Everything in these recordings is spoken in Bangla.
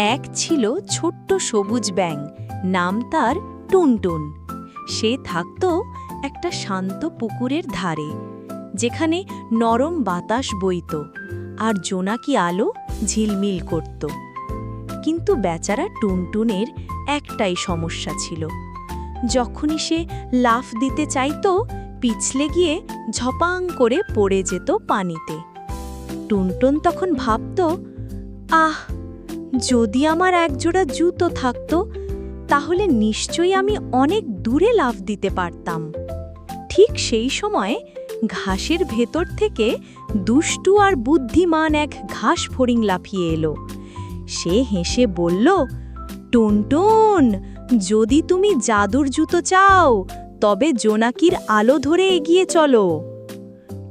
এক ছিল ছোট্ট সবুজ ব্যাং নাম তার টুনটুন। সে থাকত একটা শান্ত পুকুরের ধারে, যেখানে নরম বাতাস বইত আর জোনাকি আলো ঝিলমিল করত। কিন্তু বেচারা টুনটুনের একটাই সমস্যা ছিল। যখনই সে লাফ দিতে চাইতো, পিছলে গিয়ে ঝপাং করে পড়ে যেত পানিতে। টুনটুন তখন ভাবত, আহ যদি আমার একজোড়া জুতো থাকতো, তাহলে নিশ্চয়ই আমি অনেক দূরে লাফ দিতে পারতাম। ঠিক সেই সময় ঘাসের ভেতর থেকে দুষ্টু আর বুদ্ধিমান এক ঘাস ফড়িং লাফিয়ে এলো। সে হেসে বলল, টুনটুন, যদি তুমি জাদুর জুতো চাও, তবে জোনাকির আলো ধরে এগিয়ে চলো।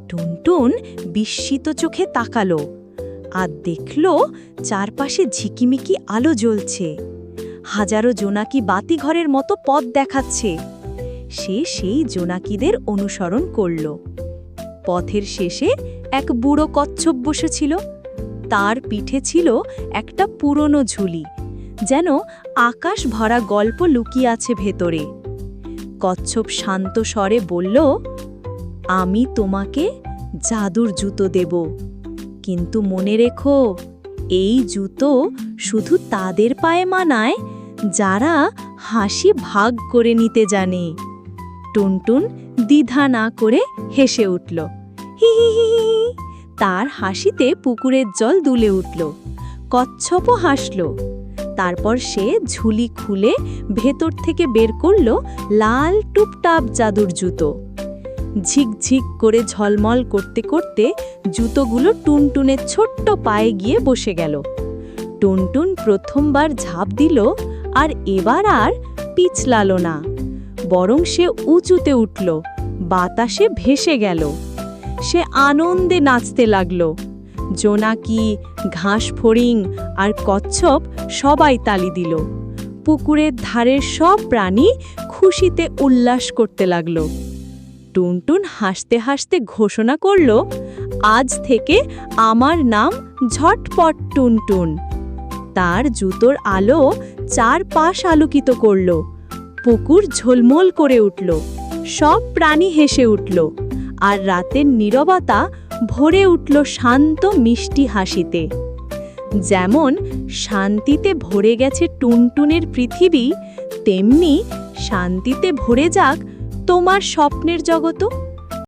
টুনটুন বিস্মিত চোখে তাকালো। আর দেখল চারপাশে ঝিকিমিকি আলো জ্বলছে। হাজারো জোনাকি বাতিঘরের মতো পথ দেখাচ্ছে। সে সেই জোনাকিদের অনুসরণ করল। পথের শেষে এক বুড়ো কচ্ছপ বসেছিল। তার পিঠে ছিল একটা পুরনো ঝুলি, যেন আকাশ ভরা গল্প লুকিয়ে আছে ভেতরে। কচ্ছপ শান্ত স্বরে বলল, আমি তোমাকে জাদুর জুতো দেব। কিন্তু মনে রেখো, এই জুতো শুধু তাদের পায়ে মানায়, যারা হাসি ভাগ করে নিতে জানে। টুনটুন দ্বিধা না করে হেসে উঠল। হি হি হি। তার হাসিতে পুকুরের জল দুলে উঠল। কচ্ছপও হাসল। তারপর সে ঝুলি খুলে ভেতর থেকে বের করল লাল টুপটাপ জাদুর জুতো। ঝিকঝিক করে ঝলমল করতে করতে জুতোগুলো টুনটুনের ছোট্ট পায়ে গিয়ে বসে গেল। টুনটুন প্রথমবার ঝাঁপ দিল আর এবার আর পিছলালো না। বরং সে উঁচুতে উঠল, বাতাসে ভেসে গেল। সে আনন্দে নাচতে লাগল। জোনাকি ঘাস ফড়িং আর কচ্ছপ সবাই তালি দিল। পুকুরের ধারের সব প্রাণী খুশিতে উল্লাস করতে লাগল। টুনটুন হাসতে হাসতে ঘোষণা করল, আজ থেকে আমার নাম ঝটপট টুনটুন। তার জুতোর আলো চারপাশ আলোকিত করল, পুকুর ঝলমল করে উঠল, সব প্রাণী হেসে উঠল, আর রাতের নীরবতা ভরে উঠল শান্ত মিষ্টি হাসিতে। যেমন শান্তিতে ভরে গেছে টুনটুনের পৃথিবী, তেমনি শান্তিতে ভরে যাক তোমার স্বপ্নের জগতও?